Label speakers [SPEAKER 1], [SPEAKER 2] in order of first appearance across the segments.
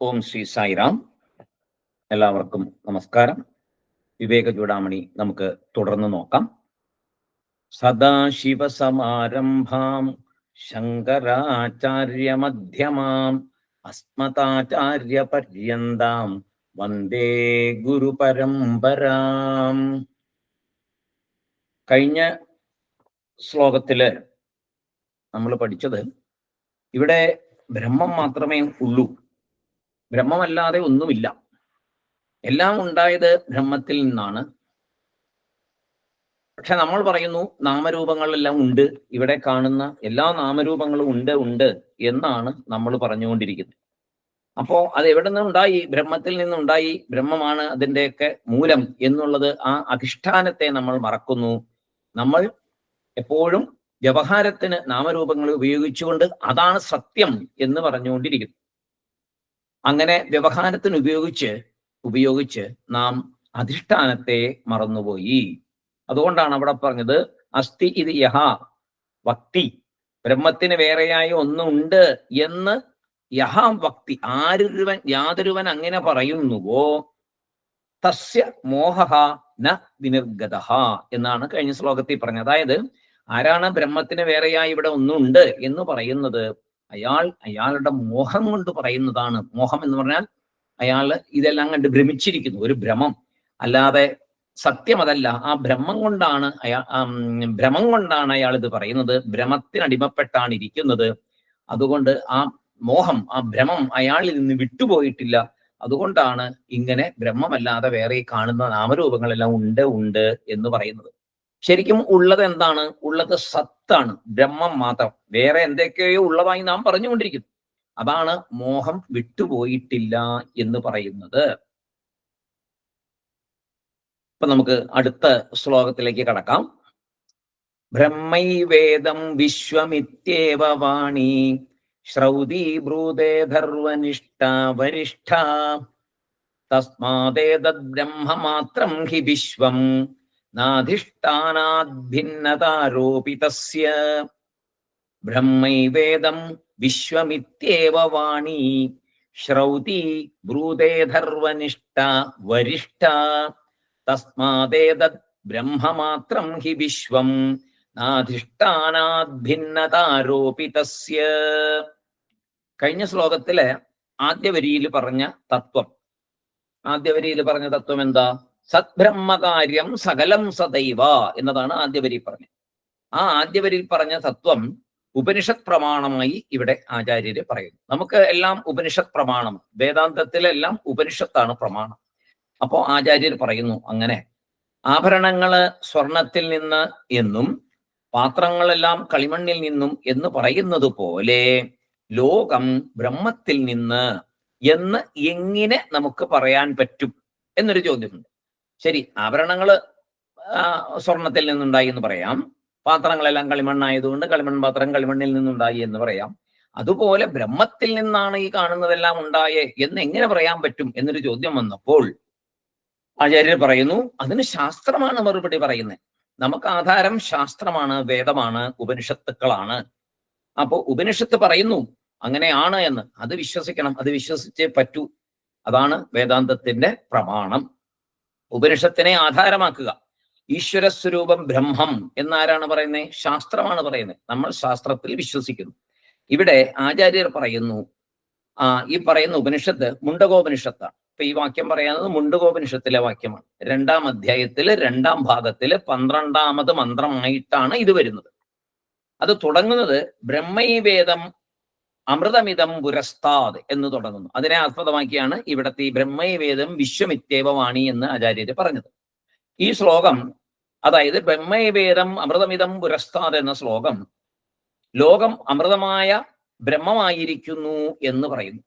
[SPEAKER 1] ഓം ശ്രീ സായിറാം. എല്ലാവർക്കും നമസ്കാരം. വിവേക ചൂടാമണി നമുക്ക് തുടർന്ന് നോക്കാം. സദാശിവസമാരംഭാം ശങ്കരാചാര്യമധ്യമാം അസ്മതാചാര്യപര്യന്താം വന്ദേ ഗുരുപരമ്പരാം. കഴിഞ്ഞ ശ്ലോകത്തിൽ നമ്മൾ പഠിച്ചത് ഇവിടെ ബ്രഹ്മം മാത്രമേ ഉള്ളൂ. ബ്രഹ്മമല്ലാതെ ഒന്നുമില്ല. എല്ലാം ഉണ്ടായത് ബ്രഹ്മത്തിൽ നിന്നാണ്. പക്ഷെ നമ്മൾ പറയുന്നു നാമരൂപങ്ങളെല്ലാം ഉണ്ട്. ഇവിടെ കാണുന്ന എല്ലാ നാമരൂപങ്ങളും ഉണ്ട് ഉണ്ട് എന്നാണ് നമ്മൾ പറഞ്ഞുകൊണ്ടിരിക്കുന്നത്. അപ്പോ അത് എവിടെ നിന്നുണ്ടായി? ബ്രഹ്മത്തിൽ നിന്നുണ്ടായി. ബ്രഹ്മമാണ് അതിന്റെയൊക്കെ മൂലം എന്നുള്ളത് ആ അധിഷ്ഠാനത്തെ നമ്മൾ മറക്കുന്നു. നമ്മൾ എപ്പോഴും വ്യവഹാരത്തിന് നാമരൂപങ്ങൾ ഉപയോഗിച്ചുകൊണ്ട് അതാണ് സത്യം എന്ന് പറഞ്ഞുകൊണ്ടിരിക്കുന്നു. അങ്ങനെ വ്യവഹാരത്തിന് ഉപയോഗിച്ച് ഉപയോഗിച്ച് നാം അധിഷ്ഠാനത്തെ മറന്നുപോയി. അതുകൊണ്ടാണ് അവിടെ പറഞ്ഞത് അസ്ഥി ഇത് യഹ വക്തി. ബ്രഹ്മത്തിന് വേറെയായി ഒന്നുണ്ട് എന്ന് യഹ വക്തി ആരൊരുവൻ യാതൊരുവൻ അങ്ങനെ പറയുന്നുവോ? തസ്യ മോഹ ന വിനിർഗത എന്നാണ് കഴിഞ്ഞ ശ്ലോകത്തിൽ പറഞ്ഞത്. അതായത് ആരാണ് ബ്രഹ്മത്തിന് വേറെയായി ഇവിടെ ഒന്നുണ്ട് എന്ന് പറയുന്നത്? അയാൾ അയാളുടെ മോഹം കൊണ്ട് പറയുന്നതാണ്. മോഹം എന്ന് പറഞ്ഞാൽ അയാൾ ഇതെല്ലാം കണ്ട് ഭ്രമിച്ചിരിക്കുന്നു. ഒരു ഭ്രമം. അല്ലാതെ സത്യം അതല്ല. ആ ഭ്രമം കൊണ്ടാണ് അയാൾ ഭ്രമം കൊണ്ടാണ് അയാൾ ഇത് പറയുന്നത്. ഭ്രമത്തിനടിമപ്പെട്ടാണ് ഇരിക്കുന്നത്. അതുകൊണ്ട് ആ മോഹം ആ ഭ്രമം അയാളിൽ നിന്ന് വിട്ടുപോയിട്ടില്ല. അതുകൊണ്ടാണ് ഇങ്ങനെ ബ്രഹ്മമല്ലാതെ വേറെ കാണുന്ന നാമരൂപങ്ങളെല്ലാം ഉണ്ട് ഉണ്ട് എന്ന് പറയുന്നത്. ശരിക്കും ഉള്ളത് എന്താണ്? ഉള്ളത് സത്താണ്. ബ്രഹ്മം മാത്രം. വേറെ എന്തൊക്കെയോ ഉള്ളതായി നാം പറഞ്ഞുകൊണ്ടിരിക്കുന്നു. അതാണ് മോഹം വിട്ടുപോയിട്ടില്ല എന്ന് പറയുന്നത്. ഇപ്പൊ നമുക്ക് അടുത്ത ശ്ലോകത്തിലേക്ക് കടക്കാം. ബ്രഹ്മൈവേദം വിശ്വമിത്യേവ വാണി. ശ്രൗതി ബ്രൂതേ ധർവനിഷ്ഠ വരിഷ്ഠ. തസ്മാദേതദ് ബ്രഹ്മമാത്രം ഹി വിശ്വം. നാധിഷ്ഠാനാദ്ഭിന്നതാരോപിതസ്യ ബ്രഹ്മൈവേദം വിശ്വമിത്യേവ വാണി. ശ്രൗതി ബ്രൂതേ ധർവനിഷ്ഠ വരിഷ്ഠ. തസ്മാദേതദ് ബ്രഹ്മമാത്രം ഹി വിശ്വം നാധിഷ്ഠാനാദ്ഭിന്നതാരോപിതസ്യ കഴിഞ്ഞ ശ്ലോകത്തിലെ ആദ്യ വരിയിൽ പറഞ്ഞ തത്വം. ആദ്യ വരിയിൽ പറഞ്ഞ തത്വം എന്താ സദ്ബ്രഹ്മകാര്യം സകലം സദൈവ എന്നതാണ് ആദ്യ വരി പറഞ്ഞത്. ആ ആദ്യ പറഞ്ഞ തത്വം ഉപനിഷത് പ്രമാണമായി ഇവിടെ ആചാര്യര് പറയുന്നു. നമുക്ക് എല്ലാം ഉപനിഷത് പ്രമാണം വേദാന്തത്തിലെല്ലാം ഉപനിഷത്താണ് പ്രമാണം. അപ്പോ ആചാര്യർ പറയുന്നു അങ്ങനെ ആഭരണങ്ങൾ സ്വർണത്തിൽ നിന്ന് എന്നും പാത്രങ്ങളെല്ലാം കളിമണ്ണിൽ നിന്നും എന്ന് പറയുന്നത് പോലെ ലോകം ബ്രഹ്മത്തിൽ നിന്ന് എന്ന് എങ്ങനെ നമുക്ക് പറയാൻ പറ്റും എന്നൊരു ചോദ്യമുണ്ട്. ശരി ആഭരണങ്ങൾ സ്വർണത്തിൽ നിന്നുണ്ടായി എന്ന് പറയാം. പാത്രങ്ങളെല്ലാം കളിമണ്ണായതുകൊണ്ട് കളിമൺ പാത്രം കളിമണ്ണിൽ നിന്നുണ്ടായി എന്ന് പറയാം. അതുപോലെ ബ്രഹ്മത്തിൽ നിന്നാണ് ഈ കാണുന്നതെല്ലാം ഉണ്ടായേ എന്ന് എങ്ങനെ പറയാൻ പറ്റും എന്നൊരു ചോദ്യം വന്നപ്പോൾ ആചാര്യർ പറയുന്നു അതിന് ശാസ്ത്രമാണ് മറുപടി പറയുന്നത്. നമുക്ക് ആധാരം ശാസ്ത്രമാണ് വേദമാണ് ഉപനിഷത്തുക്കളാണ്. അപ്പോൾ ഉപനിഷത്ത് പറയുന്നു അങ്ങനെയാണ് എന്ന്. അത് വിശ്വസിക്കണം അത് വിശ്വസിച്ചേ പറ്റൂ. അതാണ് വേദാന്തത്തിന്റെ പ്രമാണം. ഉപനിഷത്തിനെ ആധാരമാക്കുക. ഈശ്വര സ്വരൂപം ബ്രഹ്മം എന്നാരാണ് പറയുന്നത് ശാസ്ത്രമാണ് പറയുന്നത് നമ്മൾ ശാസ്ത്രത്തിൽ വിശ്വസിക്കുന്നു. ഇവിടെ ആചാര്യർ പറയുന്നു ആ ഈ പറയുന്ന ഉപനിഷത്ത് മുണ്ടകോപനിഷത്താണ്. ഇപ്പൊ ഈ വാക്യം പറയുന്നത് മുണ്ടകോപനിഷത്തിലെ വാക്യമാണ്. രണ്ടാം അധ്യായത്തിൽ രണ്ടാം ഭാഗത്തിൽ പന്ത്രണ്ടാമത് മന്ത്രമായിട്ടാണ് ഇത് വരുന്നത്. അത് തുടങ്ങുന്നത് ബ്രഹ്മൈവേദം അമൃതമിതം പുരസ്താദ് എന്ന് തുടങ്ങുന്നു. അതിനെ ആസ്പദമാക്കിയാണ് ഇവിടത്തെ ഈ ബ്രഹ്മൈവേദം വിശ്വമിത്യേവവാണി എന്ന് ആചാര്യര് പറഞ്ഞത്. ഈ ശ്ലോകം അതായത് ബ്രഹ്മൈവേദം അമൃതമിതം പുരസ്താദ് എന്ന ശ്ലോകം ലോകം അമൃതമായ ബ്രഹ്മമായിരിക്കുന്നു എന്ന് പറയുന്നു.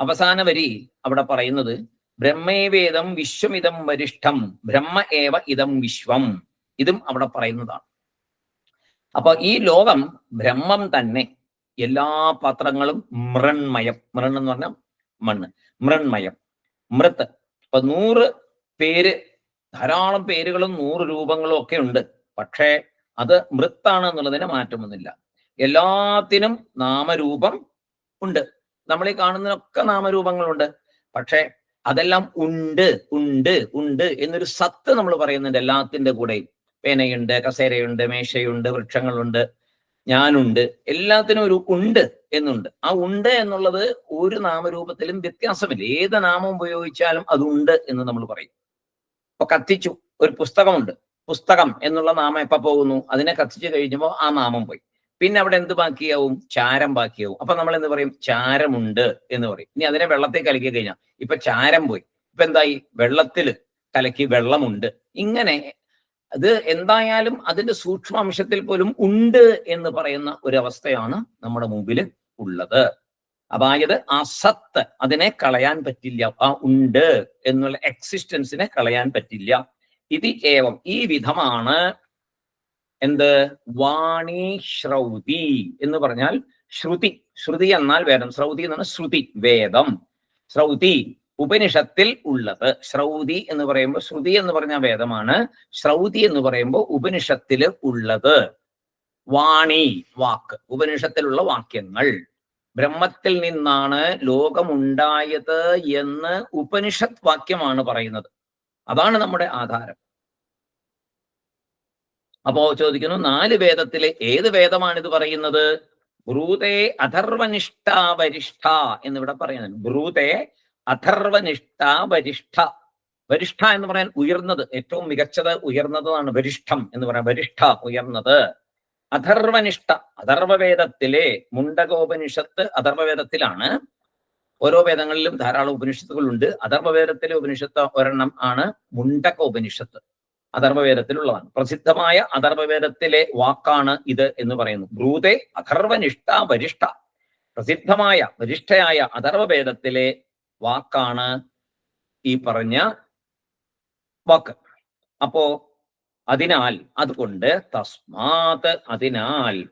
[SPEAKER 1] അവസാന വരി അവിടെ പറയുന്നത് ബ്രഹ്മേവേദം വിശ്വമിതം വരിഷ്ഠം ബ്രഹ്മ ഏവ ഇതം വിശ്വം. ഇതും അവിടെ പറയുന്നതാണ്. അപ്പൊ ഈ ലോകം ബ്രഹ്മം തന്നെ എല്ലാ പാത്രങ്ങളും മൃൺമയം മൃൺ എന്ന് പറഞ്ഞാൽ മണ്ണ്. മൃൺമയം മൃത്ത്. ഇപ്പൊ നൂറ് പേര് ധാരാളം പേരുകളും നൂറ് രൂപങ്ങളും ഒക്കെ ഉണ്ട്. പക്ഷേ അത് മൃത്താണ് എന്നുള്ളതിന് മാറ്റമൊന്നുമില്ല. എല്ലാത്തിനും നാമരൂപം ഉണ്ട്. നമ്മൾ ഈ കാണുന്നതിനൊക്കെ നാമരൂപങ്ങളുണ്ട്. പക്ഷേ അതെല്ലാം ഉണ്ട് ഉണ്ട് ഉണ്ട് എന്നൊരു സത്ത് നമ്മൾ പറയുന്നുണ്ട് എല്ലാത്തിന്റെ കൂടെയും. പേനയുണ്ട് കസേരയുണ്ട് മേശയുണ്ട് വൃക്ഷങ്ങളുണ്ട്. ഞാനുണ്ട് എല്ലാത്തിനും ഒരു ഉണ്ട് എന്നുണ്ട്. ആ ഉണ്ട് എന്നുള്ളത് ഒരു നാമരൂപത്തിലും വ്യത്യാസമില്ല. ഏത് നാമം ഉപയോഗിച്ചാലും അതുണ്ട് എന്ന് നമ്മൾ പറയും. ഇപ്പൊ കത്തിച്ചു ഒരു പുസ്തകമുണ്ട്. പുസ്തകം എന്നുള്ള നാമം എപ്പോ പോകുന്നു? അതിനെ കത്തിച്ചു കഴിഞ്ഞപ്പോൾ ആ നാമം പോയി. പിന്നെ അവിടെ എന്ത് ബാക്കിയാവും? ചാരം ബാക്കിയാവും. അപ്പൊ നമ്മൾ എന്ത് പറയും? ചാരമുണ്ട് എന്ന് പറയും. ഇനി അതിനെ വെള്ളത്തിൽ കലക്കി കഴിഞ്ഞാൽ ഇപ്പൊ ചാരം പോയി. ഇപ്പൊ എന്തായി? വെള്ളത്തിൽ കലക്കി വെള്ളമുണ്ട്. ഇങ്ങനെ അത് എന്തായാലും അതിന്റെ സൂക്ഷ്മാംശത്തിൽ പോലും ഉണ്ട് എന്ന് പറയുന്ന ഒരവസ്ഥയാണ് നമ്മുടെ മുമ്പിൽ ഉള്ളത്. അതായത് ആ സത്ത് അതിനെ കളയാൻ പറ്റില്ല. ആ ഉണ്ട് എന്നുള്ള എക്സിസ്റ്റൻസിനെ കളയാൻ പറ്റില്ല. ഇത് ഏവം ഈ വിധമാണ് എന്ത്? വാണി ശ്രൗതി എന്ന് പറഞ്ഞാൽ ശ്രുതി. ശ്രുതി എന്നാൽ വേദം. ശ്രൗതി എന്നാണ് ശ്രുതി വേദം. ശ്രൗതി ഉപനിഷത്തിൽ ഉള്ളത്. ശ്രൗതി എന്ന് പറയുമ്പോൾ ശ്രുതി എന്ന് പറഞ്ഞ വേദമാണ്. ശ്രൗതി എന്ന് പറയുമ്പോൾ ഉപനിഷത്തിൽ ഉള്ളത്. വാണി വാക്ക്. ഉപനിഷത്തിലുള്ള വാക്യങ്ങൾ. ബ്രഹ്മത്തിൽ നിന്നാണ് ലോകമുണ്ടായത് എന്ന് ഉപനിഷത് വാക്യമാണ് പറയുന്നത്. അതാണ് നമ്മുടെ ആധാരം. അപ്പോ ചോദിക്കുന്നു നാല് വേദത്തിലെ ഏത് വേദമാണ് ഇത് പറയുന്നത്? ബ്രൂതേ അഥർവനിഷ്ഠ വരിഷ്ഠ എന്നിവിടെ പറയുന്നത് ബ്രൂതേ അഥർവനിഷ്ഠ വരിഷ്ഠ. വരിഷ്ഠ എന്ന് പറയാൻ ഉയർന്നത് ഏറ്റവും മികച്ചത് ഉയർന്നതാണ് വരിഷ്ഠം എന്ന് പറയാം. വരിഷ്ഠ ഉയർന്നത്. അഥർവനിഷ്ഠ അഥർവവേദത്തിലെ മുണ്ടകോപനിഷത്ത് അഥർവവേദത്തിലാണ്. ഓരോ വേദങ്ങളിലും ധാരാളം ഉപനിഷത്തുകളുണ്ട്. അഥർവവേദത്തിലെ ഉപനിഷത്ത് ഒരെണ്ണം ആണ് മുണ്ടക ഉപനിഷത്ത് അഥർവവേദത്തിലുള്ളതാണ്. പ്രസിദ്ധമായ അഥർവവേദത്തിലെ വാക്കാണ് ഇത് എന്ന് പറയുന്നു. ബ്രൂതെ അഥർവനിഷ്ഠ വരിഷ്ഠ. പ്രസിദ്ധമായ വരിഷ്ഠയായ അഥർവവേദത്തിലെ വാക്കാണ് ഈ പറഞ്ഞ വാക്ക്. അപ്പോ അതിനാൽ അതുകൊണ്ട് തസ്മാത് അതിനാൽ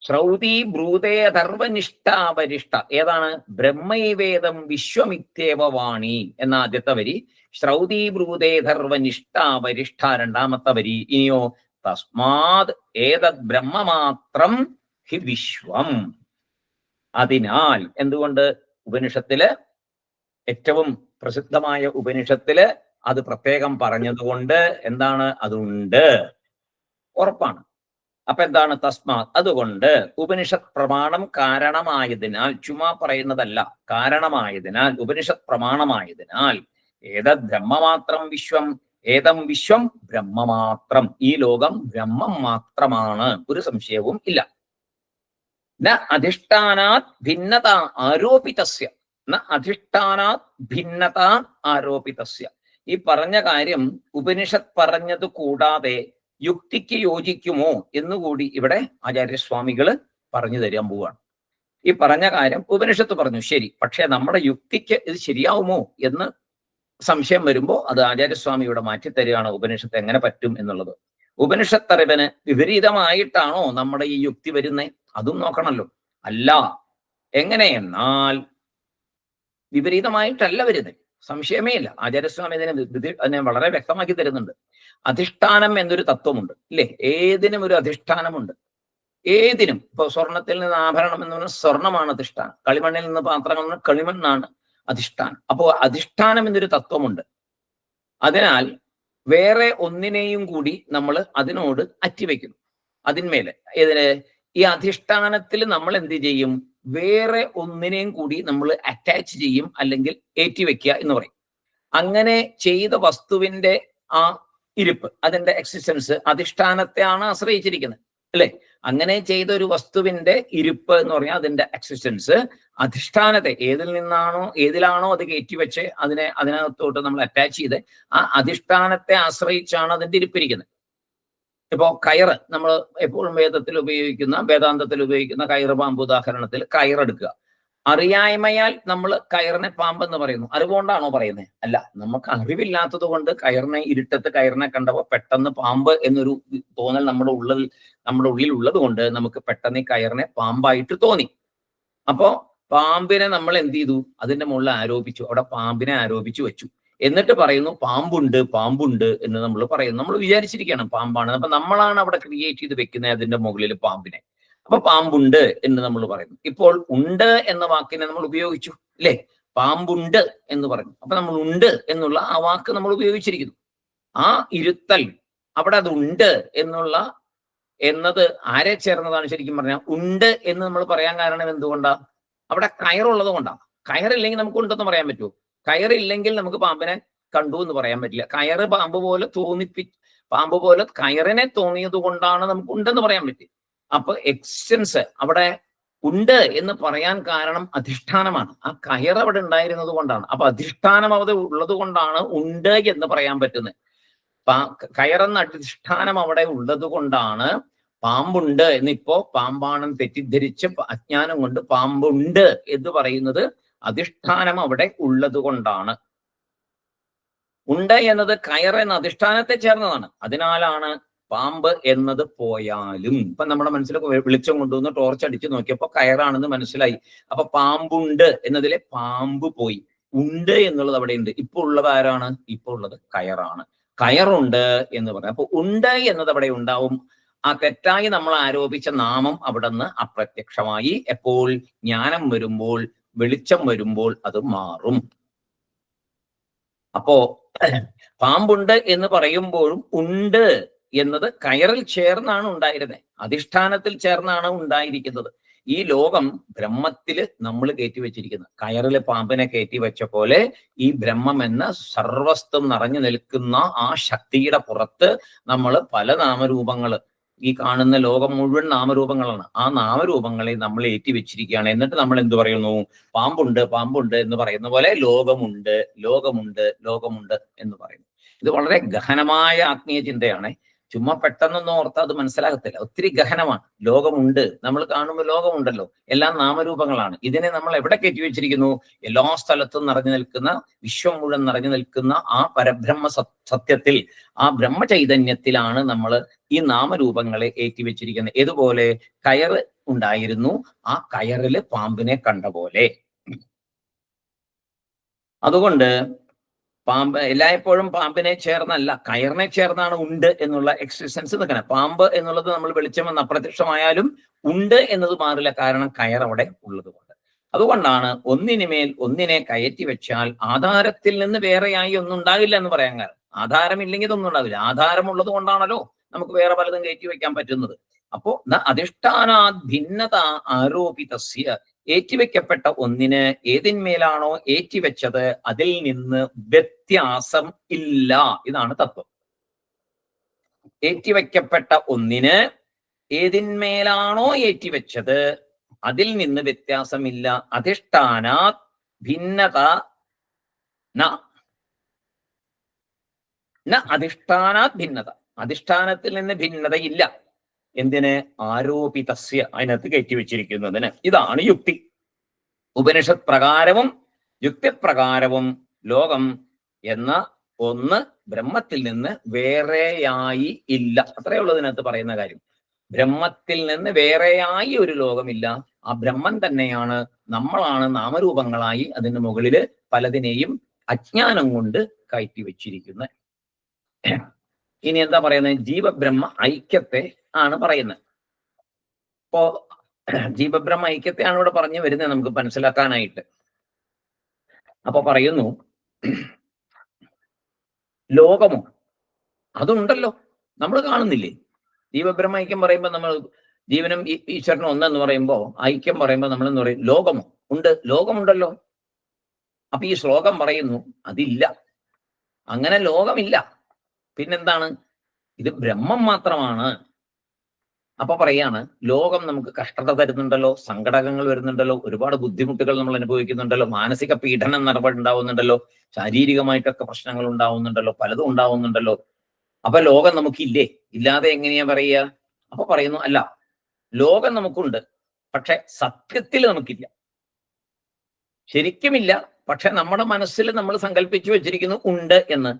[SPEAKER 1] ശ്രൗതി ബ്രൂതേ അഥർവനിഷ്ഠ വരിഷ്ഠ ഏതാണ്? ബ്രഹ്മൈവേദം വിശ്വമിത്യേവ വാണി എന്ന ആദ്യത്തെ വരി. ശ്രൗതി ബ്രൂതേ ധർവനിഷ്ഠ വരിഷ്ഠ രണ്ടാമത്തെ വരി. ഇനിയോ തസ്മാത് ഏതത് ബ്രഹ്മമാത്രം ഹി വിശ്വം. അതിനാൽ എന്തുകൊണ്ട് ഉപനിഷത്തിൽ ഏറ്റവും പ്രസിദ്ധമായ ഉപനിഷത്തിൽ അത് പ്രത്യേകം പറഞ്ഞതുകൊണ്ട് എന്താണ്? അതുണ്ട്. ഉറപ്പാണ്. അപ്പൊ എന്താണ് തസ്മാ? അതുകൊണ്ട് ഉപനിഷത് പ്രമാണം കാരണമായതിനാൽ ചുമ്മാ പറയുന്നതല്ല കാരണമായതിനാൽ ഉപനിഷത് പ്രമാണമായതിനാൽ ഏതത് ബ്രഹ്മമാത്രം വിശ്വം ഏതം വിശ്വം ബ്രഹ്മമാത്രം ഈ ലോകം ബ്രഹ്മം മാത്രമാണ്. ഒരു സംശയവും ഇല്ല. ന അധിഷ്ഠാനാത് ഭിന്നത ആരോപിതസ്യ. ന അധിഷ്ഠാനാത് ഭിന്നത ആരോപിതസ്യ. ഈ പറഞ്ഞ കാര്യം ഉപനിഷത്ത് പറഞ്ഞത് കൂടാതെ യുക്തിക്ക് യോജിക്കുമോ എന്നുകൂടി ഇവിടെ ആചാര്യസ്വാമികൾ പറഞ്ഞു തരാൻ പോവാണ്. ഈ പറഞ്ഞ കാര്യം ഉപനിഷത്ത് പറഞ്ഞു. ശരി പക്ഷെ നമ്മുടെ യുക്തിക്ക് ഇത് ശരിയാവുമോ എന്ന് സംശയം വരുമ്പോൾ അത് ആചാര്യസ്വാമി ഇവിടെ മാറ്റിത്തരികയാണ് ഉപനിഷത്ത് എങ്ങനെ പറ്റും എന്നുള്ളത്. ഉപനിഷത്ത് അറിവിന് വിപരീതമായിട്ടാണോ നമ്മുടെ ഈ യുക്തി വരുന്നത് അതും നോക്കണമല്ലോ അല്ല എങ്ങനെയെന്നാൽ വിപരീതമായിട്ടല്ല വരുന്നത്. സംശയമേ ഇല്ല. ആചാര്യസ്വാമി ഇതിനെ അതിനെ വളരെ വ്യക്തമാക്കി തരുന്നുണ്ട്. അധിഷ്ഠാനം എന്നൊരു തത്വമുണ്ട്. ഇല്ലേ? ഏതിനും ഒരു അധിഷ്ഠാനമുണ്ട്. ഏതിനും. ഇപ്പൊ സ്വർണത്തിൽ നിന്ന് ആഭരണം എന്ന് പറഞ്ഞാൽ സ്വർണമാണ് അധിഷ്ഠാനം. കളിമണ്ണിൽ നിന്ന് പാത്രം എന്ന് പറഞ്ഞാൽ കളിമണ്ണാണ് അധിഷ്ഠാനം. അപ്പോ അധിഷ്ഠാനം എന്നൊരു തത്വമുണ്ട്. അതിനാൽ വേറെ ഒന്നിനെയും കൂടി നമ്മൾ അതിനോട് അറ്റിവെക്കുന്നു. അതിന്മേലെ. ഇതിന് ഈ അധിഷ്ഠാനത്തിൽ നമ്മൾ എന്ത് ചെയ്യും? വേറെ ഒന്നിനെയും കൂടി നമ്മൾ അറ്റാച്ച് ചെയ്യും അല്ലെങ്കിൽ ഏറ്റി ഏറ്റിവെക്കുക എന്ന് പറയും. അങ്ങനെ ചെയ്ത വസ്തുവിന്റെ ആ ഇരിപ്പ് അതിന്റെ എക്സിസ്റ്റൻസ് അധിഷ്ഠാനത്തെയാണ് ആശ്രയിച്ചിരിക്കുന്നത്. അല്ലെ? അങ്ങനെ ചെയ്ത ഒരു വസ്തുവിന്റെ ഇരിപ്പ് എന്ന് പറഞ്ഞാൽ അതിന്റെ എക്സിസ്റ്റൻസ് അധിഷ്ഠാനത്തെ ഏതിൽ നിന്നാണോ ഏതിലാണോ അത് കയറ്റിവെച്ച് അതിനെ അതിനകത്തോട്ട് നമ്മൾ അറ്റാച്ച് ചെയ്ത് ആ അധിഷ്ഠാനത്തെ ആശ്രയിച്ചാണ് അതിന്റെ ഇരിപ്പിരിക്കുന്നത്. ഇപ്പോ കയറ് നമ്മൾ എപ്പോഴും വേദത്തിൽ ഉപയോഗിക്കുന്ന വേദാന്തത്തിൽ ഉപയോഗിക്കുന്ന കയറ് പാമ്പ് ഉദാഹരണത്തിൽ കയറെടുക്കുക അറിയായ്മയാൽ നമ്മൾ കയറിനെ പാമ്പെന്ന് പറയുന്നു. അറിവുകൊണ്ടാണോ പറയുന്നത് അല്ല നമുക്ക് അറിവില്ലാത്തത് കൊണ്ട് കയറിനെ ഇരുട്ടത്ത് കയറിനെ കണ്ടപ്പോൾ പെട്ടെന്ന് പാമ്പ് എന്നൊരു തോന്നൽ നമ്മുടെ ഉള്ളിൽ നമ്മുടെ ഉള്ളിൽ ഉള്ളത് കൊണ്ട് നമുക്ക് പെട്ടെന്ന് ഈ കയറിനെ പാമ്പായിട്ട് തോന്നി. അപ്പോ പാമ്പിനെ നമ്മൾ എന്ത് ചെയ്തു? അതിന്റെ മുകളിൽ ആരോപിച്ചു. അവിടെ പാമ്പിനെ ആരോപിച്ചു വെച്ചു. എന്നിട്ട് പറയുന്നു പാമ്പുണ്ട് പാമ്പുണ്ട് എന്ന് നമ്മൾ പറയുന്നു. നമ്മൾ വിചാരിച്ചിരിക്കുകയാണ് പാമ്പാണ്. അപ്പൊ നമ്മളാണ് അവിടെ ക്രിയേറ്റ് ചെയ്ത് വെക്കുന്നത് അതിന്റെ മുകളിൽ പാമ്പിനെ. അപ്പൊ പാമ്പുണ്ട് എന്ന് നമ്മൾ പറയുന്നു. ഇപ്പോൾ ഉണ്ട് എന്ന വാക്കിനെ നമ്മൾ ഉപയോഗിച്ചു അല്ലേ? പാമ്പുണ്ട് എന്ന് പറഞ്ഞു അപ്പൊ നമ്മൾ ഉണ്ട് എന്നുള്ള ആ വാക്ക് നമ്മൾ ഉപയോഗിച്ചിരിക്കുന്നു. ആ ഇരുത്തൽ അവിടെ ഉണ്ട് എന്നുള്ള എന്നത് ആരെ ചേർന്നതാണ് ശരിക്കും പറഞ്ഞാൽ ഉണ്ട് എന്ന് നമ്മൾ പറയാൻ കാരണം എന്തുകൊണ്ടാ? അവിടെ കയറുള്ളത് കൊണ്ടാണ് കയറില്ലെങ്കിൽ നമുക്ക് ഉണ്ടെന്ന് പറയാൻ പറ്റുമോ? കയറില്ലെങ്കിൽ നമുക്ക് പാമ്പിനെ കണ്ടു എന്ന് പറയാൻ പറ്റില്ല. കയറ് പാമ്പ് പോലെ തോന്നിപ്പി പാമ്പ് പോലെ കയറിനെ തോന്നിയത് കൊണ്ടാണ് നമുക്ക് ഉണ്ടെന്ന് പറയാൻ പറ്റി അപ്പൊ എക്സ്റ്റൻസ് അവിടെ ഉണ്ട് എന്ന് പറയാൻ കാരണം അധിഷ്ഠാനമാണ്. ആ കയർ അവിടെ ഉണ്ടായിരുന്നത് കൊണ്ടാണ്. അപ്പൊ അധിഷ്ഠാനം അവിടെ ഉള്ളത് കൊണ്ടാണ് ഉണ്ട് എന്ന് പറയാൻ പറ്റുന്നത്. കയറെന്ന അധിഷ്ഠാനം അവിടെ ഉള്ളത് കൊണ്ടാണ് പാമ്പുണ്ട് എന്നിപ്പോ പാമ്പാണെന്ന് തെറ്റിദ്ധരിച്ച് അജ്ഞാനം കൊണ്ട് പാമ്പുണ്ട് എന്ന് പറയുന്നത് അധിഷ്ഠാനം അവിടെ ഉള്ളത് കൊണ്ടാണ്. ഉണ്ട് എന്നത് കയർ എന്ന അധിഷ്ഠാനത്തെ ചേർന്നതാണ്. അതിനാലാണ് പാമ്പ് എന്നത് പോയാലും ഇപ്പൊ നമ്മുടെ മനസ്സിൽ വെളിച്ചം കൊണ്ടുവന്ന് ടോർച്ച് അടിച്ച് നോക്കിയപ്പോ കയറാണെന്ന് മനസ്സിലായി. അപ്പൊ പാമ്പുണ്ട് എന്നതിലെ പാമ്പ് പോയി. ഉണ്ട് എന്നുള്ളത് അവിടെ ഉണ്ട്. ഇപ്പൊ ഉള്ളത് ആരാണ്? ഇപ്പൊ ഉള്ളത് കയറാണ്. കയറുണ്ട് എന്ന് പറയാം. അപ്പൊ ഉണ്ട് എന്നത് അവിടെ ഉണ്ടാവും. ആ തെറ്റായി നമ്മൾ ആരോപിച്ച നാമം അവിടെ നിന്ന് അപ്രത്യക്ഷമായി. എപ്പോൾ? ജ്ഞാനം വരുമ്പോൾ വെളിച്ചം വരുമ്പോൾ അത് മാറും. അപ്പോ പാമ്പുണ്ട് എന്ന് പറയുമ്പോഴും ഉണ്ട് എന്നത് കയറിൽ ചേർന്നാണ് ഉണ്ടായിരുന്നത് അധിഷ്ഠാനത്തിൽ ചേർന്നാണ് ഉണ്ടായിരിക്കുന്നത്. ഈ ലോകം ബ്രഹ്മത്തിൽ നമ്മൾ കയറ്റി വെച്ചിരിക്കുന്നത് കയറിൽ പാമ്പിനെ കയറ്റി വെച്ച പോലെ ഈ ബ്രഹ്മം എന്ന സർവസ്തും നിറഞ്ഞു നിൽക്കുന്ന ആ ശക്തിയുടെ പുറത്ത് നമ്മൾ പല നാമരൂപങ്ങൾ ഈ കാണുന്ന ലോകം മുഴുവൻ നാമരൂപങ്ങളാണ്. ആ നാമരൂപങ്ങളെ നമ്മൾ ഏറ്റി വെച്ചിരിക്കുകയാണ് എന്നിട്ട് നമ്മൾ എന്ത് പറയുന്നു? പാമ്പുണ്ട് പാമ്പുണ്ട് എന്ന് പറയുന്ന പോലെ ലോകമുണ്ട് ലോകമുണ്ട് ലോകമുണ്ട് എന്ന് പറയുന്നു. ഇത് വളരെ ഗഹനമായ ആത്മീയ ചിന്തയാണ്. ചുമ്മാ പെട്ടെന്നൊന്നും ഓർത്ത് അത് മനസ്സിലാകത്തില്ല. ഒത്തിരി ഗഹനമാണ്. ലോകമുണ്ട്. നമ്മൾ കാണുമ്പോൾ ലോകമുണ്ടല്ലോ. എല്ലാം നാമരൂപങ്ങളാണ്. ഇതിനെ നമ്മൾ എവിടെ കയറ്റി വെച്ചിരിക്കുന്നു എല്ലാ സ്ഥലത്തും നിറഞ്ഞു നിൽക്കുന്ന വിശ്വം മുഴുവൻ നിറഞ്ഞു നിൽക്കുന്ന ആ പരബ്രഹ്മ സത്യത്തിൽ ആ ബ്രഹ്മചൈതന്യത്തിലാണ് നമ്മൾ ഈ നാമരൂപങ്ങളെ ഏറ്റി വെച്ചിരിക്കുന്നത് ഇതുപോലെ കയറ് ഉണ്ടായിരുന്നു ആ കയറിൽ പാമ്പിനെ കണ്ട പോലെ അതുകൊണ്ട് പാമ്പ് എല്ലായ്പ്പോഴും പാമ്പിനെ ചേർന്നല്ല കയറിനെ ചേർന്നാണ് ഉണ്ട് എന്നുള്ള എക്സിസ്റ്റൻസ് നിൽക്കണം. പാമ്പ് എന്നുള്ളത് നമ്മൾ വെളിച്ചം എന്ന് അപ്രത്യക്ഷമായാലും ഉണ്ട് എന്നത് മാറില്ല. കാരണം കയർ അവിടെ ഉള്ളത് കൊണ്ട് അതുകൊണ്ടാണ് ഒന്നിനുമേൽ ഒന്നിനെ കയറ്റി വെച്ചാൽ ആധാരത്തിൽ നിന്ന് വേറെയായി ഒന്നും ഉണ്ടാകില്ല എന്ന് പറയാൻ കാരണം. ആധാരമില്ലെങ്കിൽ ഇതൊന്നും ഉണ്ടാവില്ല ആധാരമുള്ളത് കൊണ്ടാണല്ലോ നമുക്ക് വേറെ പലതും കയറ്റി വെക്കാൻ പറ്റുന്നത്. അപ്പോ ന അധിഷ്ഠാനാത് ഭിന്നത ആരോപിതസ്യ ഏറ്റിവെക്കപ്പെട്ട ഒന്നിന് ഏതിന്മേലാണോ ഏറ്റിവെച്ചത് അതിൽ നിന്ന് വ്യത്യാസം ഇല്ല. ഇതാണ് തത്വം. ഏറ്റിവെക്കപ്പെട്ട ഒന്നിന് ഏതിന്മേലാണോ ഏറ്റിവെച്ചത് അതിൽ നിന്ന് വ്യത്യാസമില്ല. അധിഷ്ഠാന ഭിന്നത ന ഭിന്നത. അധിഷ്ഠാനത്തിൽ നിന്ന് ഭിന്നതയില്ല. എന്തിന് ആരോപിതസ്യ അതിനകത്ത് കയറ്റി വെച്ചിരിക്കുന്നതിന്? ഇതാണ് യുക്തി. ഉപനിഷത് പ്രകാരവും യുക്തിപ്രകാരവും ലോകം എന്ന ഒന്ന് ബ്രഹ്മത്തിൽ നിന്ന് വേറെയായി ഇല്ല. അത്രയേ ഉള്ളൂ ഇതിനകത്ത് പറയുന്ന കാര്യം. ബ്രഹ്മത്തിൽ നിന്ന് വേറെയായി ഒരു ലോകമില്ല. ആ ബ്രഹ്മം തന്നെയാണ് നമ്മളാണ് നാമരൂപങ്ങളായി അതിന് മുകളിൽ പലതിനെയും അജ്ഞാനം കൊണ്ട് കയറ്റി വെച്ചിരിക്കുന്നത്. ഇനി എന്താ പറയുന്നത്? ജീവബ്രഹ്മ ഐക്യത്തെ ആണ് പറയുന്നത്. അപ്പോ ജീവബ്രഹ്മ ഐക്യത്തെയാണ് ഇവിടെ പറഞ്ഞു വരുന്നത് നമുക്ക് മനസ്സിലാക്കാനായിട്ട്. അപ്പൊ പറയുന്നു ലോകമോ? അതുണ്ടല്ലോ. നമ്മൾ കാണുന്നില്ലേ? ജീവബ്രഹ്മ ഐക്യം പറയുമ്പോൾ നമ്മൾ ജീവനും ഈശ്വരനും ഒന്നെന്ന് പറയുമ്പോൾ ഐക്യം പറയുമ്പോൾ നമ്മൾ എന്ന് പറയും ലോകമോ? ഉണ്ട്. ലോകമുണ്ടല്ലോ. അപ്പൊ ഈ ശ്ലോകം പറയുന്നു അതില്ല. അങ്ങനെ ലോകമില്ല. പിന്നെന്താണ്? ഇത് ബ്രഹ്മം മാത്രമാണ്. അപ്പൊ പറയാണ് ലോകം നമുക്ക് കഷ്ടത തരുന്നുണ്ടല്ലോ സങ്കടകങ്ങൾ വരുന്നുണ്ടല്ലോ ഒരുപാട് ബുദ്ധിമുട്ടുകൾ നമ്മൾ അനുഭവിക്കുന്നുണ്ടല്ലോ മാനസിക പീഡനം നടപടി ഉണ്ടാവുന്നുണ്ടല്ലോ ശാരീരികമായിട്ടൊക്കെ പ്രശ്നങ്ങൾ ഉണ്ടാവുന്നുണ്ടല്ലോ പലതും ഉണ്ടാവുന്നുണ്ടല്ലോ. അപ്പൊ ലോകം നമുക്കില്ലേ? ഇല്ലാതെ എങ്ങനെയാ പറയുക? അപ്പൊ പറയുന്നു അല്ല ലോകം നമുക്കുണ്ട് പക്ഷെ സത്യത്തിൽ നമുക്കില്ല. ശരിക്കുമില്ല പക്ഷെ നമ്മുടെ മനസ്സിൽ നമ്മൾ സങ്കല്പിച്ചു വെച്ചിരിക്കുന്നു ഉണ്ട് എന്ന്.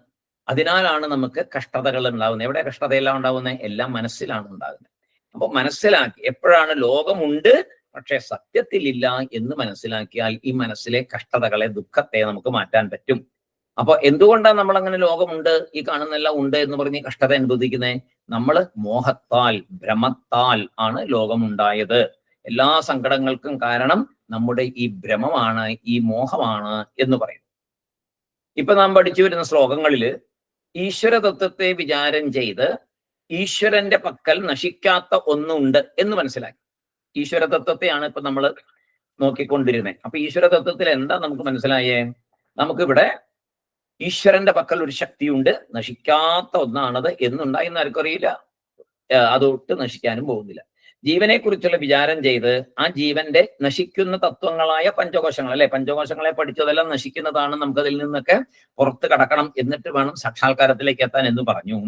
[SPEAKER 1] അതിനാലാണ് നമുക്ക് കഷ്ടതകൾ ഉണ്ടാകുന്നത് എവിടെ കഷ്ടതയെല്ലാം ഉണ്ടാകുന്നത് എല്ലാം മനസ്സിലാണ് ഉണ്ടാകുന്നത്. അപ്പൊ മനസ്സിലാക്കി എപ്പോഴാണ് ലോകമുണ്ട് പക്ഷെ സത്യത്തിലില്ല എന്ന് മനസ്സിലാക്കിയാൽ ഈ മനസ്സിലെ കഷ്ടതകളെ ദുഃഖത്തെ നമുക്ക് മാറ്റാൻ പറ്റും. അപ്പൊ എന്തുകൊണ്ടാണ് നമ്മൾ അങ്ങനെ ലോകമുണ്ട് ഈ കാണുന്നെല്ലാം ഉണ്ട് എന്ന് പറഞ്ഞ് കഷ്ടത അനുഭവിക്കുന്നത് നമ്മൾ മോഹത്താൽ ഭ്രമത്താൽ ആണ് ലോകമുണ്ടായത്. എല്ലാ സങ്കടങ്ങൾക്കും കാരണം നമ്മുടെ ഈ ഭ്രമമാണ് ഈ മോഹമാണ് എന്ന് പറയുന്നു ഇപ്പൊ നാം പഠിച്ചു വരുന്ന ശ്ലോകങ്ങളിൽ ഈശ്വര തത്വത്തെ വിചാരം ചെയ്ത് ഈശ്വരന്റെ പക്കൽ നശിക്കാത്ത ഒന്നുണ്ട് എന്ന് മനസ്സിലാക്കി. ഈശ്വര തത്വത്തെയാണ് ഇപ്പൊ നമ്മൾ നോക്കിക്കൊണ്ടിരുന്നത് അപ്പൊ ഈശ്വര തത്വത്തിൽ എന്താ നമുക്ക് മനസ്സിലായേ? നമുക്കിവിടെ ഈശ്വരന്റെ പക്കൽ ഒരു ശക്തിയുണ്ട് നശിക്കാത്ത ഒന്നാണത് എന്നുണ്ടായെന്ന് ആർക്കും അറിയില്ല. അതൊട്ട് നശിക്കാനും പോകുന്നില്ല. ജീവനെ കുറിച്ചുള്ള വിചാരം ചെയ്ത് ആ ജീവന്റെ നശിക്കുന്ന തത്വങ്ങളായ പഞ്ചകോശങ്ങൾ അല്ലെ? പഞ്ചകോശങ്ങളെ പഠിച്ചതെല്ലാം നശിക്കുന്നതാണ് നമുക്ക് അതിൽ നിന്നൊക്കെ പുറത്ത് കടക്കണം എന്നിട്ട് വേണം സാക്ഷാത്കാരത്തിലേക്ക് എത്താൻ എന്ന് പറഞ്ഞു.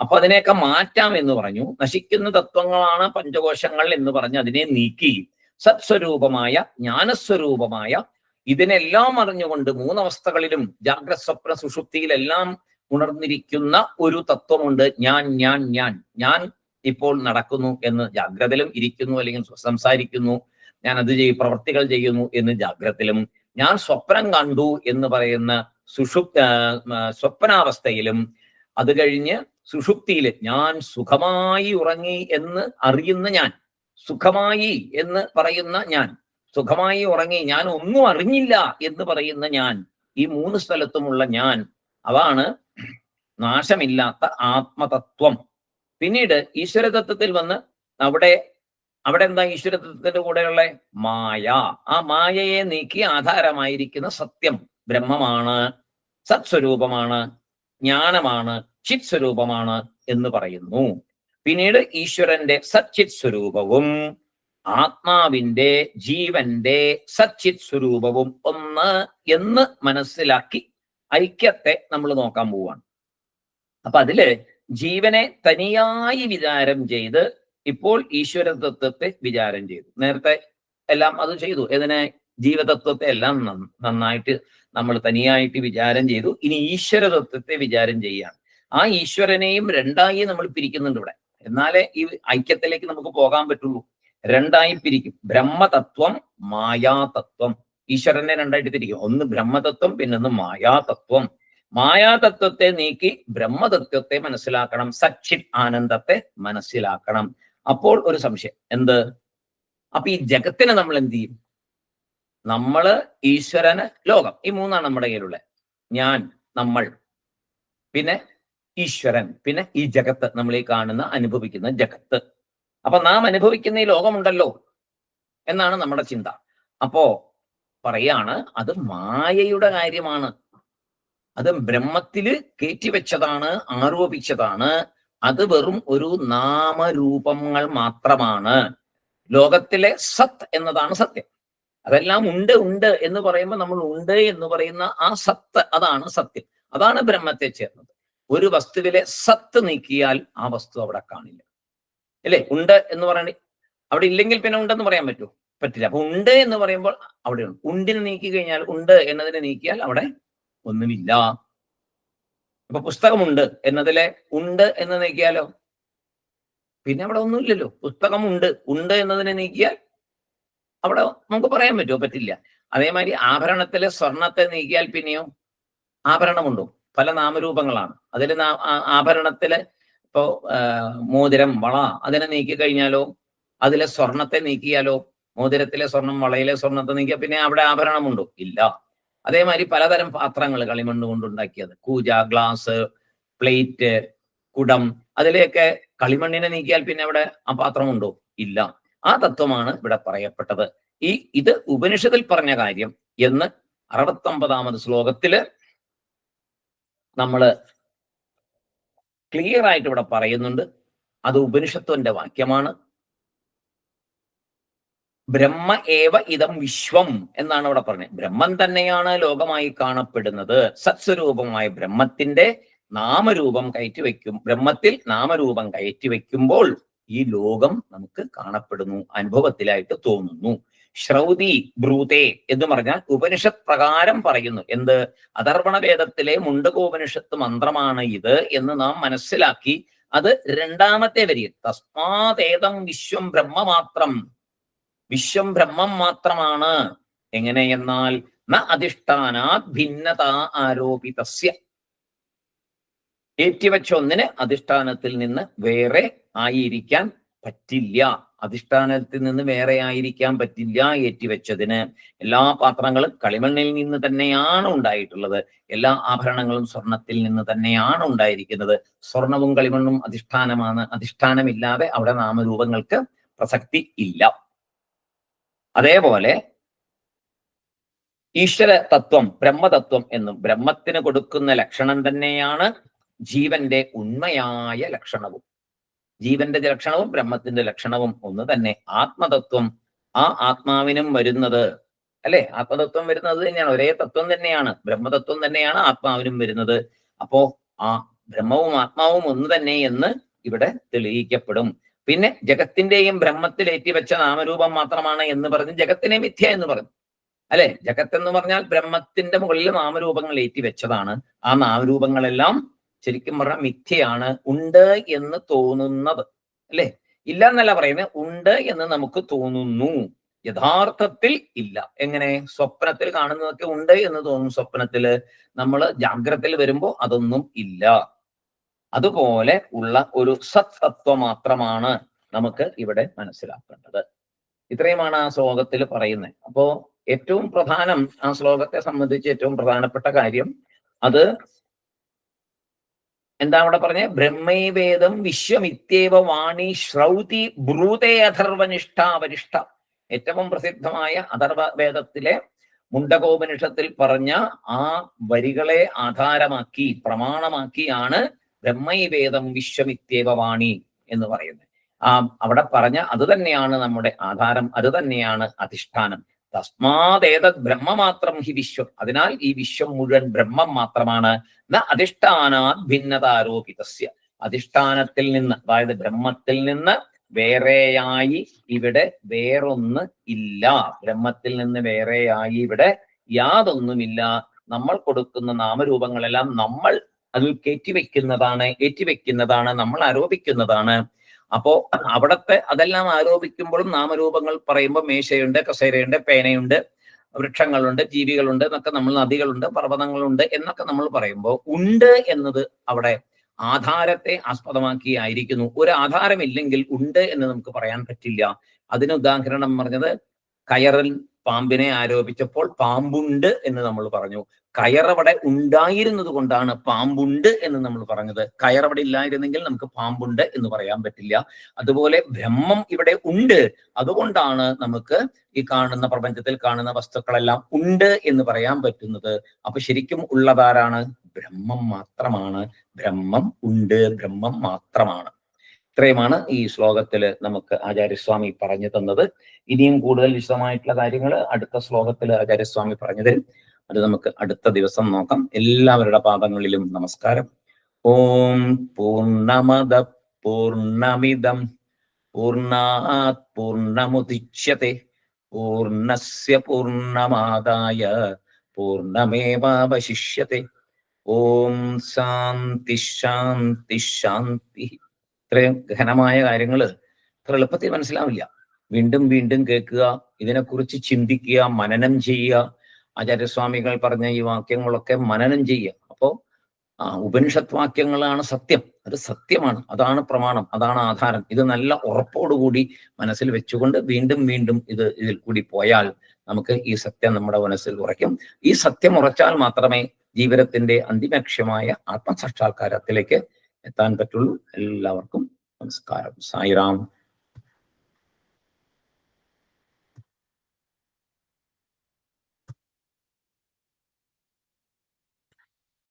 [SPEAKER 1] അപ്പൊ അതിനെയൊക്കെ മാറ്റാം എന്ന് പറഞ്ഞു. നശിക്കുന്ന തത്വങ്ങളാണ് പഞ്ചകോശങ്ങൾ എന്ന് പറഞ്ഞ് അതിനെ നീക്കി. സത്സ്വരൂപമായ ജ്ഞാനസ്വരൂപമായ ഇതിനെല്ലാം അറിഞ്ഞുകൊണ്ട് മൂന്നവസ്ഥകളിലും ജാഗ്രത സ്വപ്ന സുഷുപ്തിയിലെല്ലാം ഉണർന്നിരിക്കുന്ന ഒരു തത്വമുണ്ട്. ഞാൻ ഞാൻ ഞാൻ. ഞാൻ ഇപ്പോൾ നടക്കുന്നു എന്ന് ജാഗ്രതയിലും ഇരിക്കുന്നു അല്ലെങ്കിൽ സംസാരിക്കുന്നു. ഞാൻ അത് ചെയ്യും പ്രവർത്തികൾ ചെയ്യുന്നു എന്ന് ജാഗ്രതയിലും. ഞാൻ സ്വപ്നം കണ്ടു എന്ന് പറയുന്ന ആ, സ്വപ്നാവസ്ഥയിലും അത് കഴിഞ്ഞ് സുഷുപ്തിയിൽ ഞാൻ സുഖമായി ഉറങ്ങി എന്ന് അറിയുന്ന ഞാൻ സുഖമായി എന്ന് പറയുന്ന ഞാൻ സുഖമായി ഉറങ്ങി ഞാൻ ഒന്നും അറിഞ്ഞില്ല എന്ന് പറയുന്ന ഞാൻ ഈ മൂന്ന് സ്ഥലത്തുമുള്ള ഞാൻ അതാണ് നാശമില്ലാത്ത ആത്മതത്വം. പിന്നീട് ഈശ്വരതത്വത്തിൽ വന്ന് അവിടെ അവിടെ എന്താ ഈശ്വരതത്വത്തിന്റെ കൂടെയുള്ള മായ. ആ മായയെ നീക്കി ആധാരമായിരിക്കുന്ന സത്യം ബ്രഹ്മമാണ് സത്സ്വരൂപമാണ് ജ്ഞാനമാണ് ചിത് സ്വരൂപമാണ് എന്ന് പറയുന്നു. പിന്നീട് ഈശ്വരന്റെ സച്ചിത് സ്വരൂപവും ആത്മാവിന്റെ ജീവന്റെ സച്ചിത് സ്വരൂപവും ഒന്ന് എന്ന് മനസ്സിലാക്കി ഐക്യത്തെ നമ്മൾ നോക്കാൻ പോവാണ്. അപ്പൊ അതിൽ ജീവനെ തനിയായി വിചാരം ചെയ്ത് ഇപ്പോൾ ഈശ്വര തത്വത്തെ വിചാരം ചെയ്തു. നേരത്തെ എല്ലാം അത് ചെയ്തു. ഇതിനെ ജീവതത്വത്തെ എല്ലാം നന്നായിട്ട് നമ്മൾ തനിയായിട്ട് വിചാരം ചെയ്തു. ഇനി ഈശ്വര തത്വത്തെ വിചാരം ചെയ്യുകയാണ്. ആ ഈശ്വരനെയും രണ്ടായി നമ്മൾ പിരിക്കുന്നുണ്ട് ഇവിടെ. എന്നാലേ ഈ ഐക്യത്തിലേക്ക് നമുക്ക് പോകാൻ പറ്റുള്ളൂ. രണ്ടായി പിരിക്കും. ബ്രഹ്മതത്വം മായാതത്വം. ഈശ്വരനെ രണ്ടായിട്ട് തിരിക്കും. ഒന്ന് ബ്രഹ്മതത്വം പിന്നൊന്ന് മായാതത്വം. മായാതത്വത്തെ നീക്കി ബ്രഹ്മതത്വത്തെ മനസ്സിലാക്കണം. സച്ചിത് ആനന്ദത്തെ മനസ്സിലാക്കണം. അപ്പോൾ ഒരു സംശയം. എന്ത്? അപ്പൊ ഈ ജഗത്തിനെ നമ്മൾ എന്ത് ചെയ്യും? നമ്മൾ ഈശ്വരന് ലോകം. ഈ മൂന്നാണ് നമ്മുടെ കയ്യിലുള്ളത് ഞാൻ നമ്മൾ പിന്നെ ഈശ്വരൻ പിന്നെ ഈ ജഗത്ത് നമ്മൾ ഈ കാണുന്ന അനുഭവിക്കുന്ന ജഗത്ത്. അപ്പൊ നാം അനുഭവിക്കുന്ന ഈ ലോകമുണ്ടല്ലോ എന്നാണ് നമ്മുടെ ചിന്ത. അപ്പോ പറയാണ് അത് മായയുടെ കാര്യമാണ്. അത് ബ്രഹ്മത്തിൽ കയറ്റിവെച്ചതാണ് ആരോപിച്ചതാണ്. അത് വെറും ഒരു നാമരൂപങ്ങൾ മാത്രമാണ്. ലോകത്തിലെ സത് എന്നതാണ് സത്യം. അതെല്ലാം ഉണ്ട് ഉണ്ട് എന്ന് പറയുമ്പോൾ നമ്മൾ ഉണ്ട് എന്ന് പറയുന്ന ആ സത് അതാണ് സത്യം. അതാണ് ബ്രഹ്മത്തെ ചേർന്നത്. ഒരു വസ്തുവിലെ സത് നീക്കിയാൽ ആ വസ്തു അവിടെ കാണില്ല. അല്ലേ? ഉണ്ട് എന്ന് പറയണ അവിടെ ഇല്ലെങ്കിൽ പിന്നെ ഉണ്ടെന്ന് പറയാൻ പറ്റുമോ? പറ്റില്ല. അപ്പൊ ഉണ്ട് എന്ന് പറയുമ്പോൾ അവിടെ ഉണ്ട്. ഉണ്ടിനെ നീക്കി കഴിഞ്ഞാൽ ഉണ്ട് എന്നതിനെ നീക്കിയാൽ അവിടെ ഒന്നുമില്ല. ഇപ്പൊ പുസ്തകമുണ്ട്. എന്നതിലെ ഉണ്ട് എന്ന് നീക്കിയാലോ? പിന്നെ അവിടെ ഒന്നുമില്ലല്ലോ. പുസ്തകമുണ്ട്. ഉണ്ട് എന്നതിനെ നീക്കിയാൽ അവിടെ നമുക്ക് പറയാൻ പറ്റുമോ? പറ്റില്ല. അതേമാതിരി ആഭരണത്തിലെ സ്വർണത്തെ നീക്കിയാൽ പിന്നെയോ ആഭരണമുണ്ടോ? പല നാമരൂപങ്ങളാണ്. അതിൽ ആഭരണത്തിലെ ഇപ്പോ മോതിരം വള അതിനെ നീക്കി കഴിഞ്ഞാലോ? അതിലെ സ്വർണത്തെ നീക്കിയാലോ? മോതിരത്തിലെ സ്വർണം വളയിലെ സ്വർണത്തെ നീക്കിയാൽ പിന്നെ അവിടെ ആഭരണമുണ്ടോ? ഇല്ല. അതേമാതിരി പലതരം പാത്രങ്ങൾ കളിമണ്ണ് കൊണ്ടുണ്ടാക്കിയത്. കൂജ ഗ്ലാസ് പ്ലേറ്റ് കുടം അതിലെയൊക്കെ കളിമണ്ണിനെ നീക്കിയാൽ പിന്നെ അവിടെ ആ പാത്രം ഉണ്ടോ? ഇല്ല. ആ തത്വമാണ് ഇവിടെ പറയപ്പെട്ടത്. ഈ ഇത് ഉപനിഷത്തിൽ പറഞ്ഞ കാര്യം എന്ന് അറുപത്തൊമ്പതാമത് ശ്ലോകത്തിൽ നമ്മൾ ക്ലിയർ ആയിട്ട് ഇവിടെ പറയുന്നുണ്ട്. അത് ഉപനിഷത്വന്റെ വാക്യമാണ്. ബ്രഹ്മ ഏവ ഇതം വിശ്വം എന്നാണ് അവിടെ പറഞ്ഞത്. ബ്രഹ്മം തന്നെയാണ് ലോകമായി കാണപ്പെടുന്നത്. സത്സ്വരൂപമായ ബ്രഹ്മത്തിന്റെ നാമരൂപം കയറ്റി വയ്ക്കും. ബ്രഹ്മത്തിൽ നാമരൂപം കയറ്റി വയ്ക്കുമ്പോൾ ഈ ലോകം നമുക്ക് കാണപ്പെടുന്നു അനുഭവത്തിലായിട്ട് തോന്നുന്നു. ശ്രൗതി ബ്രൂതേ എന്ന് പറഞ്ഞാൽ ഉപനിഷത്ത് പ്രകാരം പറയുന്നു. എന്ത്? അധർവണ വേദത്തിലെ മുണ്ടകോപനിഷത്ത് മന്ത്രമാണ് ഇത് എന്ന് നാം മനസ്സിലാക്കി. അത് രണ്ടാമത്തെ വരിയിൽ തസ്മാതേതം വിശ്വം ബ്രഹ്മ മാത്രം വിശ്വം ബ്രഹ്മം മാത്രമാണ്. എങ്ങനെയെന്നാൽ ന അധിഷ്ഠാനാത് ഭിന്നത ആരോപിതസ്യ. ഏറ്റിവെച്ച ഒന്നിന് അധിഷ്ഠാനത്തിൽ നിന്ന് വേറെ ആയിരിക്കാൻ പറ്റില്ല. അധിഷ്ഠാനത്തിൽ നിന്ന് വേറെ ആയിരിക്കാൻ പറ്റില്ല ഏറ്റിവെച്ചതിന്. എല്ലാ പാത്രങ്ങളും കളിമണ്ണിൽ നിന്ന് തന്നെയാണ് ഉണ്ടായിട്ടുള്ളത്. എല്ലാ ആഭരണങ്ങളും സ്വർണത്തിൽ നിന്ന് തന്നെയാണ് ഉണ്ടായിരിക്കുന്നത്. സ്വർണവും കളിമണ്ണും അധിഷ്ഠാനമാണ്. അധിഷ്ഠാനമില്ലാതെ അവിടെ നാമരൂപങ്ങൾക്ക് പ്രസക്തി ഇല്ല. അതേപോലെ ഈശ്വര തത്വം ബ്രഹ്മതത്വം എന്നും ബ്രഹ്മത്തിന് കൊടുക്കുന്ന ലക്ഷണം തന്നെയാണ് ജീവന്റെ ഉണ്മയായ ലക്ഷണവും. ജീവന്റെ ലക്ഷണവും ബ്രഹ്മത്തിന്റെ ലക്ഷണവും ഒന്ന് തന്നെ. ആത്മതത്വം ആ ആത്മാവിനും വരുന്നത് അല്ലെ? ആത്മതത്വം വരുന്നത് തന്നെയാണ്. ഒരേ തത്വം തന്നെയാണ്. ബ്രഹ്മതത്വം തന്നെയാണ് ആത്മാവിനും വരുന്നത്. അപ്പോ ആ ബ്രഹ്മവും ആത്മാവും ഒന്ന് തന്നെ എന്ന് ഇവിടെ തെളിയിക്കപ്പെടും. പിന്നെ ജഗത്തിന്റെയും ബ്രഹ്മത്തിൽ ഏറ്റിവെച്ച നാമരൂപം മാത്രമാണ് എന്ന് പറഞ്ഞ് ജഗത്തിനെ മിഥ്യ എന്ന് പറഞ്ഞു. അല്ലെ? ജഗത്ത് എന്ന് പറഞ്ഞാൽ ബ്രഹ്മത്തിന്റെ മുകളിൽ നാമരൂപങ്ങൾ ഏറ്റിവെച്ചതാണ്. ആ നാമരൂപങ്ങളെല്ലാം ശരിക്കും പറഞ്ഞാൽ മിഥ്യയാണ് ഉണ്ട് എന്ന് തോന്നുന്നത്. അല്ലെ? ഇല്ല എന്നല്ല പറയുന്നത് ഉണ്ട് എന്ന് നമുക്ക് തോന്നുന്നു. യഥാർത്ഥത്തിൽ ഇല്ല. എങ്ങനെ? സ്വപ്നത്തിൽ കാണുന്നതൊക്കെ ഉണ്ട് എന്ന് തോന്നും സ്വപ്നത്തിൽ. നമ്മൾ ജാഗ്രതയിൽ വരുമ്പോ അതൊന്നും ഇല്ല. അതുപോലെ ഉള്ള ഒരു സത് തത്വം മാത്രമാണ് നമുക്ക് ഇവിടെ മനസ്സിലാക്കേണ്ടത്. ഇത്രയുമാണ് ആ ശ്ലോകത്തിൽ പറയുന്നത് അപ്പോ ഏറ്റവും പ്രധാനം ആ ശ്ലോകത്തെ സംബന്ധിച്ച് ഏറ്റവും പ്രധാനപ്പെട്ട കാര്യം അത് എന്താ അവിടെ പറഞ്ഞ? ബ്രഹ്മൈവേദം വിശ്വമിത്യേവ വാണി ശ്രൗതി ബ്രൂതേ അഥർവനിഷ്ഠ വരിഷ്ഠ. ഏറ്റവും പ്രസിദ്ധമായ അഥർവവേദത്തിലെ മുണ്ടകോപനിഷത്തിൽ പറഞ്ഞ ആ വരികളെ ആധാരമാക്കി പ്രമാണമാക്കിയാണ് ബ്രഹ്മൈവേദം വിശ്വമിത്യേവവാണി എന്ന് പറയുന്നത്. ആ അവിടെ പറഞ്ഞ അത് തന്നെയാണ് നമ്മുടെ ആധാരം അത് തന്നെയാണ് അധിഷ്ഠാനം. തസ്മാതേത ബ്രഹ്മ മാത്രം ഹി വിശ്വം. അതിനാൽ ഈ വിശ്വം മുഴുവൻ ബ്രഹ്മം മാത്രമാണ്. ന അധിഷ്ഠാനാത് ഭിന്നതാരോപിതസ്യ. അധിഷ്ഠാനത്തിൽ നിന്ന് അതായത് ബ്രഹ്മത്തിൽ നിന്ന് വേറെയായി ഇവിടെ വേറൊന്ന് ഇല്ല. ബ്രഹ്മത്തിൽ നിന്ന് വേറെയായി ഇവിടെ യാതൊന്നുമില്ല. നമ്മൾ കൊടുക്കുന്ന നാമരൂപങ്ങളെല്ലാം നമ്മൾ അതിൽ കയറ്റിവെക്കുന്നതാണ് ഏറ്റിവെക്കുന്നതാണ് നമ്മൾ ആരോപിക്കുന്നതാണ്. അപ്പോ അവിടത്തെ അതെല്ലാം ആരോപിക്കുമ്പോഴും നാമരൂപങ്ങൾ പറയുമ്പോൾ മേശയുണ്ട് കസേരയുണ്ട് പേനയുണ്ട് വൃക്ഷങ്ങളുണ്ട് ജീവികളുണ്ട് എന്നൊക്കെ നമ്മൾ നദികളുണ്ട് പർവതങ്ങളുണ്ട് എന്നൊക്കെ നമ്മൾ പറയുമ്പോൾ ഉണ്ട് എന്നത് അവിടെ ആധാരത്തെ ആസ്പദമാക്കി ആയിരിക്കുന്നു ഒരു ആധാരമില്ലെങ്കിൽ ഉണ്ട് എന്ന് നമുക്ക് പറയാൻ പറ്റില്ല. അതിന് ഉദാഹരണം പറഞ്ഞത് കയറിൽ പാമ്പിനെ ആരോപിച്ചപ്പോൾ പാമ്പുണ്ട് എന്ന് നമ്മൾ പറഞ്ഞു. കയറവിടെ ഉണ്ടായിരുന്നത് കൊണ്ടാണ് പാമ്പുണ്ട് എന്ന് നമ്മൾ പറഞ്ഞത്. കയറവിടെ ഇല്ലായിരുന്നെങ്കിൽ നമുക്ക് പാമ്പുണ്ട് എന്ന് പറയാൻ പറ്റില്ല. അതുപോലെ ബ്രഹ്മം ഇവിടെ ഉണ്ട്. അതുകൊണ്ടാണ് നമുക്ക് ഈ കാണുന്ന പ്രപഞ്ചത്തിൽ കാണുന്ന വസ്തുക്കളെല്ലാം ഉണ്ട് എന്ന് പറയാൻ പറ്റുന്നത്. അപ്പൊ ശരിക്കും ഉള്ളതാരാണ്? ബ്രഹ്മം മാത്രമാണ്. ബ്രഹ്മം ഉണ്ട്. ബ്രഹ്മം മാത്രമാണ്. ഇത്രയുമാണ് ഈ ശ്ലോകത്തിൽ നമുക്ക് ആചാര്യസ്വാമി പറഞ്ഞു തന്നത്. ഇനിയും കൂടുതൽ വിശദമായിട്ടുള്ള കാര്യങ്ങൾ അടുത്ത ശ്ലോകത്തിൽ ആചാര്യസ്വാമി പറഞ്ഞു തരും. അത് നമുക്ക് അടുത്ത ദിവസം നോക്കാം. എല്ലാവരുടെ പാദങ്ങളിലും നമസ്കാരം. ഓം പൂർണമദ പൂർണമിതം. പൂർണാത് പൂർണമുദിച്യത്തെ പൂർണസ്യ പൂർണമാദായ. പൂർണമേവാവശിഷ്യത്തെ. ഓം ശാന്തി ശാന്തി ശാന്തി. ഇത്രയും ഗഹനമായ കാര്യങ്ങൾ ഇത്ര എളുപ്പത്തിൽ മനസ്സിലാവില്ല. വീണ്ടും വീണ്ടും കേൾക്കുക ഇതിനെക്കുറിച്ച് ചിന്തിക്കുക മനനം ചെയ്യുക. ആചാര്യസ്വാമികൾ പറഞ്ഞ ഈ വാക്യങ്ങളൊക്കെ മനനം ചെയ്യുക. അപ്പോൾ ആ ഉപനിഷത്ത് വാക്യങ്ങളാണ് സത്യം. അത് സത്യമാണ്. അതാണ് പ്രമാണം. അതാണ് ആധാരം. ഇത് നല്ല ഉറപ്പോടുകൂടി മനസ്സിൽ വെച്ചുകൊണ്ട് വീണ്ടും വീണ്ടും ഇത് ഇതിൽ കൂടി പോയാൽ നമുക്ക് ഈ സത്യം നമ്മുടെ മനസ്സിൽ ഉറയ്ക്കും. ഈ സത്യം ഉറച്ചാൽ മാത്രമേ ജീവിതത്തിന്റെ അന്തിമക്ഷ്യമായ ആത്മസാക്ഷാത്കാരത്തിലേക്ക് എത്താൻ പറ്റുള്ളൂ. എല്ലാവർക്കും നമസ്കാരം. സായിറാം.